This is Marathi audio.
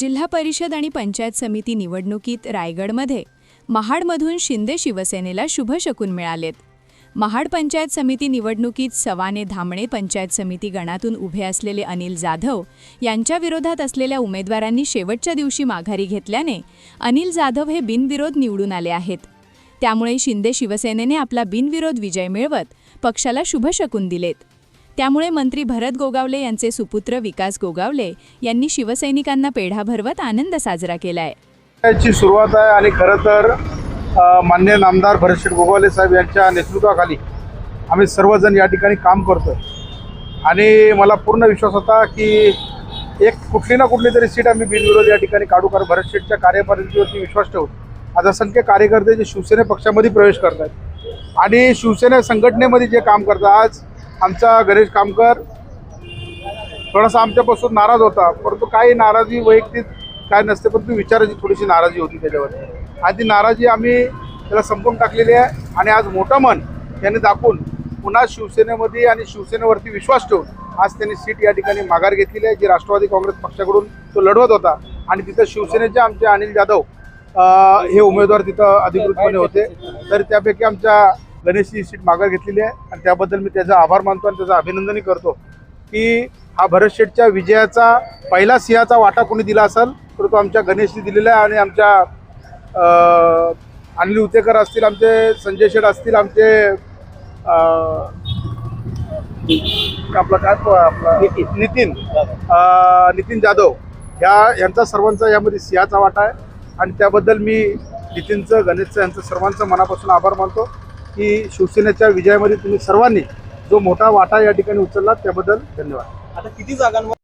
जिल्हा परिषद आणि पंचायत समिती निवडणुकीत रायगडमध्ये महाडमधून शिंदे शिवसेनेला शुभ शकून मिळालेत. महाड पंचायत समिती निवडणुकीत सवाने धामणे पंचायत समिती गणातून उभे असलेले अनिल जाधव यांच्या विरोधात असलेल्या उमेदवारांनी शेवटच्या दिवशी माघारी घेतल्याने अनिल जाधव हे बिनविरोध निवडून आले आहेत. त्यामुळे शिंदे शिवसेनेने आपला बिनविरोध विजय मिळवत पक्षाला शुभ शकून दिलेत. त्यामुळे मंत्री भरत गोगावले यांचे सुपुत्र विकास गोगावले यांनी शिवसैनिकांना पेढा भरवत आनंद साजरा केलाय. याची सुरुवात आहे आणि खरं तर मान्य नामदार भरतशेठ गोगावले साहेब यांच्या नेतृत्वाखाली आम्ही सर्वजण या ठिकाणी काम करतो आणि मला पूर्ण विश्वास होता की एक कुठली ना कुठली तरी सीट आम्ही बिनविरोध या ठिकाणी काढू कारण भरतशेठच्या कार्यपद्धतीवरती विश्वास ठेवू आज असंख्य कार्यकर्ते जे शिवसेने पक्षामध्ये प्रवेश करत आहेत आणि शिवसेना संघटनेमध्ये जे काम करतात आज आमचा गणेश कामकर थोडासा आमच्यापासून नाराज होता परंतु काही नाराजी वैयक्तिक काय नसते परंतु विचाराची थोडीशी नाराजी होती त्याच्यावर आणि ती नाराजी आम्ही त्याला संपवून टाकलेली आहे आणि आज मोठं मन यांनी दाखवून पुन्हा शिवसेनेमध्ये आणि शिवसेनेवरती विश्वास ठेवून आज त्यांनी सीट या ठिकाणी माघार घेतलेली आहे जी राष्ट्रवादी काँग्रेस पक्षाकडून तो लढवत होता. आणि तिथं शिवसेनेचे आमचे अनिल जाधव हे उमेदवार तिथं अधिकृतपणे होते. तर त्यापैकी आमच्या गणेशची सीट माघार घेतलेली आहे. आणि त्याबद्दल मी त्याचा आभार मानतो आणि त्याचं अभिनंदनही करतो की हा भरत शेठच्या विजयाचा पहिला सिंहाचा वाटा कोणी दिला असेल तर तो आमच्या गणेशने दिलेला आहे आणि आमच्या अनिल उतेकर असतील आमचे संजय शेठ असतील आमचे आपला काय आपला नितीन. नितीन जाधव. ह्या यांचा सर्वांचा यामध्ये सिंहाचा वाटा आहे. आणि त्याबद्दल मी नितीनचं गणेशचं यांचं सर्वांचं मनापासून आभार मानतो. की शिवसेनेच्या विजयामध्ये तुम्ही सर्वांनी जो मोठा वाटा या ठिकाणी उचलला त्याबद्दल धन्यवाद. आता किती जागांवर